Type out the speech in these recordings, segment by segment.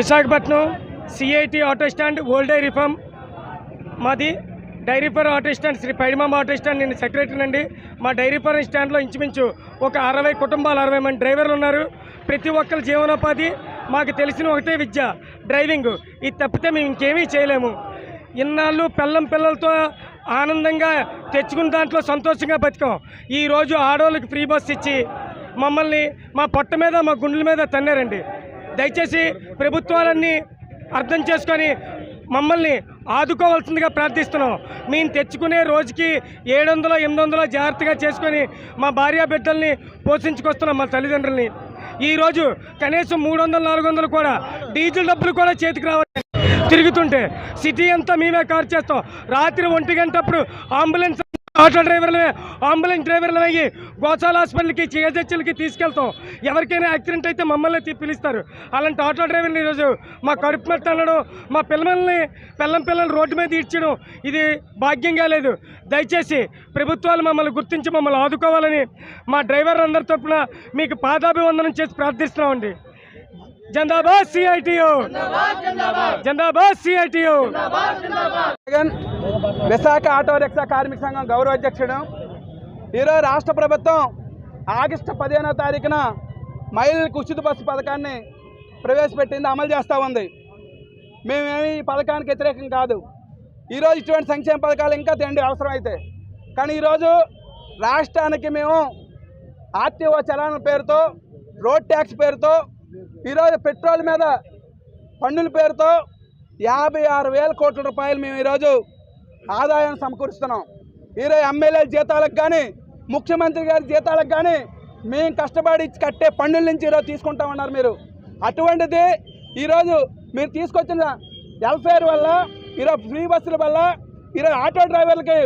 Visakhapatnam CIT auto stand old dairy farm మాది dairy farm auto stand Shri Paidimama auto stand. నేను secretary అండి. మా dairy farm స్టాండ్లో ఇంచుమించు ఒక అరవై కుటుంబాలు అరవై మంది డ్రైవర్లు ఉన్నారు. ప్రతి ఒక్కరి జీవనోపాధి మాకు తెలిసిన ఒకటే విద్య డ్రైవింగ్. ఇది తప్పితే మేము ఇంకేమీ చేయలేము. ఇన్నాళ్ళు పిల్లం పిల్లలతో ఆనందంగా తెచ్చుకున్న దాంట్లో సంతోషంగా బతికాం. ఈరోజు ఆడవాళ్ళకి ఫ్రీ బస్ ఇచ్చి మమ్మల్ని మా పొట్ట మీద మా గుండెల మీద తన్నారండి. దయచేసి ప్రభుత్వాలన్నీ అర్థం చేసుకొని మమ్మల్ని ఆదుకోవాల్సిందిగా ప్రార్థిస్తున్నాం. మేము తెచ్చుకునే రోజుకి ఏడు వందల ఎనిమిది వందల జాగ్రత్తగా చేసుకొని మా భార్య బిడ్డల్ని పోషించుకొస్తున్నాం మా తల్లిదండ్రుల్ని. ఈరోజు కనీసం మూడు వందలు నాలుగు వందలు కూడా డీజిల్ డబ్బులు కూడా చేతికి రావాలి తిరుగుతుంటే సిటీ అంతా మేమే కార్ చేస్తాం. రాత్రి ఒంటి గంటప్పుడు అంబులెన్స్ ఆటో డ్రైవర్లమే అంబులెన్స్ డ్రైవర్లు అయ్యి గోసాల హాస్పిటల్కి చిహెచ్ఎల్కి తీసుకెళ్తాం. ఎవరికైనా యాక్సిడెంట్ అయితే మమ్మల్ని తీ- పిలుస్తారు. అలాంటి ఆటో డ్రైవర్ని ఈరోజు మా కడుపు మెట్ట మా పిల్లల్ని పిల్లం పిల్లల్ని రోడ్డు మీద ఇచ్చడం ఇది భాగ్యంగా లేదు. దయచేసి ప్రభుత్వాలు మమ్మల్ని గుర్తించి మమ్మల్ని ఆదుకోవాలని మా డ్రైవర్ అందరి తరపున మీకు పాదాభివందనం చేసి ప్రార్థిస్తున్నామండి. జందాబాద్ CITU జందాబాద్ CITU Jagan Visakha auto rickshaw కార్మిక సంఘం గౌరవ అధ్యక్షుడు. ఈరోజు రాష్ట్ర ప్రభుత్వం ఆగస్టు పదిహేనో తారీఖున మహిళలకు ఉచిత బస్సు పథకాన్ని ప్రవేశపెట్టింది అమలు చేస్తూ ఉంది. మేమేమి ఈ పథకానికి వ్యతిరేకం కాదు. ఈరోజు ఇటువంటి సంక్షేమ పథకాలు ఇంకా తెండి అవసరం అయితే కానీ ఈరోజు రాష్ట్రానికి మేము ఆర్టీఓ చలాన పేరుతో రోడ్ ట్యాక్స్ పేరుతో ఈరోజు పెట్రోల్ మీద పన్నుల పేరుతో యాభై ఆరు వేల కోట్ల రూపాయలు మేము ఈరోజు ఆదాయం సమకూరుస్తున్నాం. ఈరోజు ఎమ్మెల్యే జీతాలకు కానీ ముఖ్యమంత్రి గారి జీతాలకు కానీ మేము కష్టపడి కట్టే పన్నుల నుంచి ఈరోజు తీసుకుంటా ఉన్నారు మీరు. అటువంటిది ఈరోజు మీరు తీసుకొచ్చిన వెల్ఫేర్ వల్ల ఈరోజు ఫ్రీ బస్సుల వల్ల ఈరోజు ఆటో డ్రైవర్లకి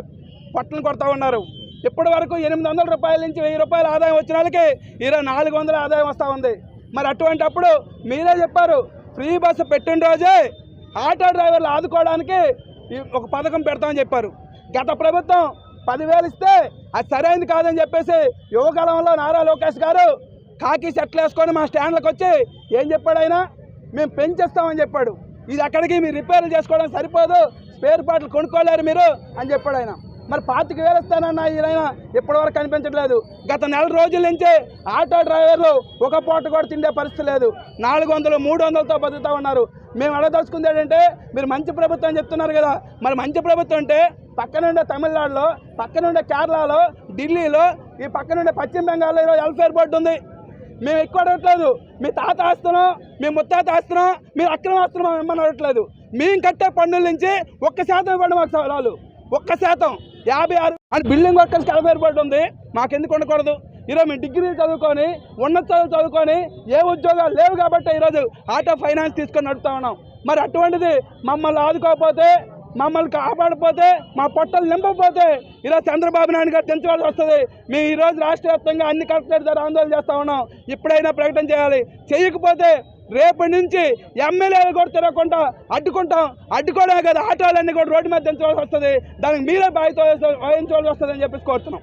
పట్టలు కొడతా ఉన్నారు. ఇప్పటి వరకు ఎనిమిది వందల రూపాయల నుంచి వెయ్యి రూపాయల ఆదాయం వచ్చిన వాళ్ళకి ఈరోజు నాలుగు వందల ఆదాయం వస్తూ ఉంది. మరి అటువంటప్పుడు మీరే చెప్పారు ఫ్రీ బస్సు పెట్టిన రోజే ఆటో డ్రైవర్లు ఆదుకోవడానికి ఒక పథకం పెడతామని చెప్పారు. గత ప్రభుత్వం పదివేలు ఇస్తే అది సరైనది కాదని చెప్పేసి యువకాలంలో నారా లోకేష్ గారు కాకి సెట్లు వేసుకొని మా స్టాండ్లకు వచ్చి ఏం చెప్పాడు ఆయన? మేము పెంచేస్తామని చెప్పాడు. ఇది అక్కడికి మీరు రిపేర్లు చేసుకోవడం సరిపోదు స్పేర్ పార్ట్లు కొనుక్కోలేరు మీరు అని చెప్పాడు ఆయన. మరి పాతిక వేలు ఇస్తానన్నా ఈయన ఇప్పటివరకు కనిపించట్లేదు. గత నెల రోజుల నుంచే ఆటో డ్రైవర్లు ఒక పూట కూడా తిండే పరిస్థితి లేదు. నాలుగు వందలు మూడు వందలతో బతుకుతూ ఉన్నారు. మేము అడగదలుచుకుంది ఏంటంటే మీరు మంచి ప్రభుత్వం అని చెప్తున్నారు కదా. మరి మంచి ప్రభుత్వం అంటే పక్కనుండే తమిళనాడులో పక్కనుండే కేరళలో ఢిల్లీలో ఈ పక్కనుండే పశ్చిమ బెంగాల్లో ఈరోజు వెల్ఫేర్ బోర్డు ఉంది. మేము ఎక్కువ అడగట్లేదు. మీ తాత ఆస్తున్నాం మీ ముత్తాత ఆస్తున్నాం మీరు అక్రమ ఆస్తున్నాం మిమ్మల్ని అడగట్లేదు. మేము కట్టే పన్నుల నుంచి ఒక్క శాతం ఇవ్వండి మాకు సవాలు. ఒక్క శాతం. యాభై ఆరు అండ్ బిల్డింగ్ వర్కర్స్కి వెల్ఫేర్ బోర్డు ఉంది. మాకెందుకు ఉండకూడదు? ఈరోజు మేము డిగ్రీ చదువుకొని ఉన్నత చదువు చదువుకొని ఏ ఉద్యోగాలు లేవు కాబట్టి ఈరోజు ఆటో ఫైనాన్స్ తీసుకొని నడుపుతా ఉన్నాం. మరి అటువంటిది మమ్మల్ని ఆదుకోకపోతే మమ్మల్ని కాపాడకపోతే మా పొట్టలు నింపకపోతే ఈరోజు చంద్రబాబు నాయుడు గారు తెంచవలసి వస్తుంది. మేము ఈరోజు రాష్ట్ర వ్యాప్తంగా అన్ని కలెక్టరేట్ ద్వారా ఆందోళన చేస్తూ ఉన్నాం. ఇప్పుడైనా ప్రకటన చేయాలి. చేయకపోతే రేపటి నుంచి ఎమ్మెల్యేలు కూడా తిరగకుండా అడ్డుకుంటాం. అడ్డుకోవడమే కదా ఆటోలన్నీ కూడా రోడ్డు మీద దించవలసి వస్తుంది. దానికి మీరే బాధ్యత వహించవలసి వస్తుంది అని చెప్పేసి కోరుతున్నాం.